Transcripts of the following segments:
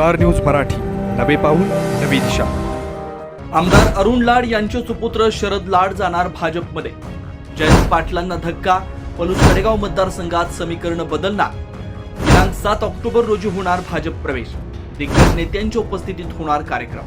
Star news Marathi. नवे पाऊल नवी दिशा. आमदार अरुण लाड यांचे सुपुत्र शरद लाड जाणार भाजपमध्ये. जयंत पाटलांना धक्का पलूस कडेगाव मतदारसंघात समीकरण बदलणार. दिनांक सात ऑक्टोबर रोजी होणार भाजप प्रवेश. दिग्गज नेत्यांच्या उपस्थितीत होणार कार्यक्रम.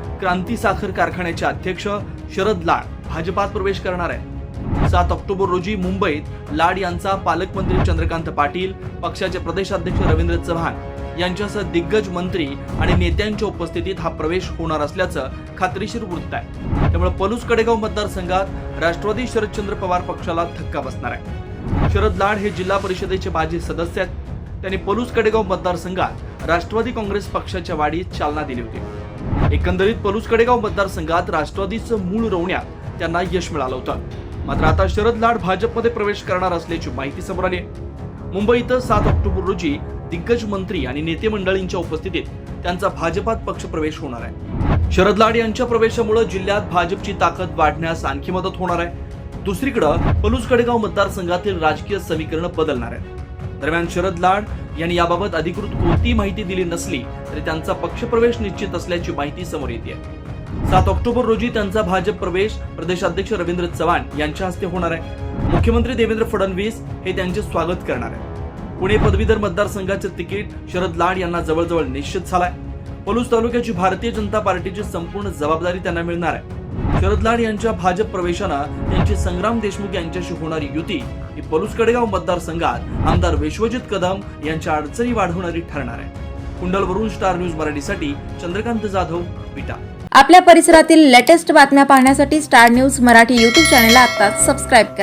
क्रांती साखर कारखान्याचे अध्यक्ष शरद लाड भाजपात प्रवेश करणार आहे सात ऑक्टोबर रोजी मुंबईत लाड यांचा पालकमंत्री चंद्रकांत पाटील पक्षाचे प्रदेशाध्यक्ष रवींद्र चव्हाण यांच्यासह दिग्गज मंत्री आणि नेत्यांच्या उपस्थितीत हा प्रवेश होणार असल्याचं खात्रीशीर वृत्त आहे. त्यामुळे पलूस कडेगाव मतदारसंघात राष्ट्रवादी शरदचंद्र पवार पक्षाला धक्का बसणार आहे. शरद लाड हे जिल्हा परिषदेचे माजी सदस्य आहेत. त्यांनी पलूस कडेगाव मतदारसंघात राष्ट्रवादी काँग्रेस पक्षाच्या वाढीत चालना दिली होती. एकंदरीत पलूस कडेगाव मतदारसंघात राष्ट्रवादीचं मूळ रोवण्यात त्यांना यश मिळालं होतं. मात्र आता शरद लाड भाजपमध्ये प्रवेश करणार असल्याची माहिती समोर आली मुंबईत सात ऑक्टोबर रोजी दिग्गज मंत्री आणि नेते मंडळींच्या उपस्थितीत त्यांचा भाजपात पक्षप्रवेश होणार आहे. शरद लाड यांच्या प्रवेशामुळे जिल्ह्यात भाजपची ताकद वाढण्यास आणखी मदत होणार आहे. दुसरीकडे पलूस कडेगाव मतदारसंघातील राजकीय समीकरण बदलणार आहे दरम्यान शरद लाड यांनी याबाबत अधिकृत कोणतीही माहिती दिली नसली तरी त्यांचा पक्षप्रवेश निश्चित असल्याची माहिती समोर येते. सात ऑक्टोबर रोजी त्यांचा भाजप प्रवेश प्रदेशाध्यक्ष रवींद्र चव्हाण यांच्या हस्ते होणार आहे. मुख्यमंत्री देवेंद्र फडणवीस हे त्यांचे स्वागत करणार आहे पुणे पदवीधर मतदारसंघाचे तिकीट शरद लाड यांना जवळजवळ निश्चित झालाय. पलूस तालुक्याची भारतीय जनता पार्टीची संपूर्ण जबाबदारी त्यांना मिळणार आहे. शरद लाड यांच्या भाजप प्रवेशानं त्यांची संग्राम देशमुख यांच्याशी होणारी युती ही पलूस कडेगाव मतदारसंघात आमदार विश्वजित कदम यांच्या अडचणी वाढवणारी ठरणार आहे. कुंडलवरून स्टार न्यूज मराठीसाठी चंद्रकांत जाधव विटा. आपल्या परिसरातील लेटेस्ट बातम्या पाहण्यासाठी स्टार न्यूज मराठी युट्यूब चॅनेलला आता सबस्क्राईब करा.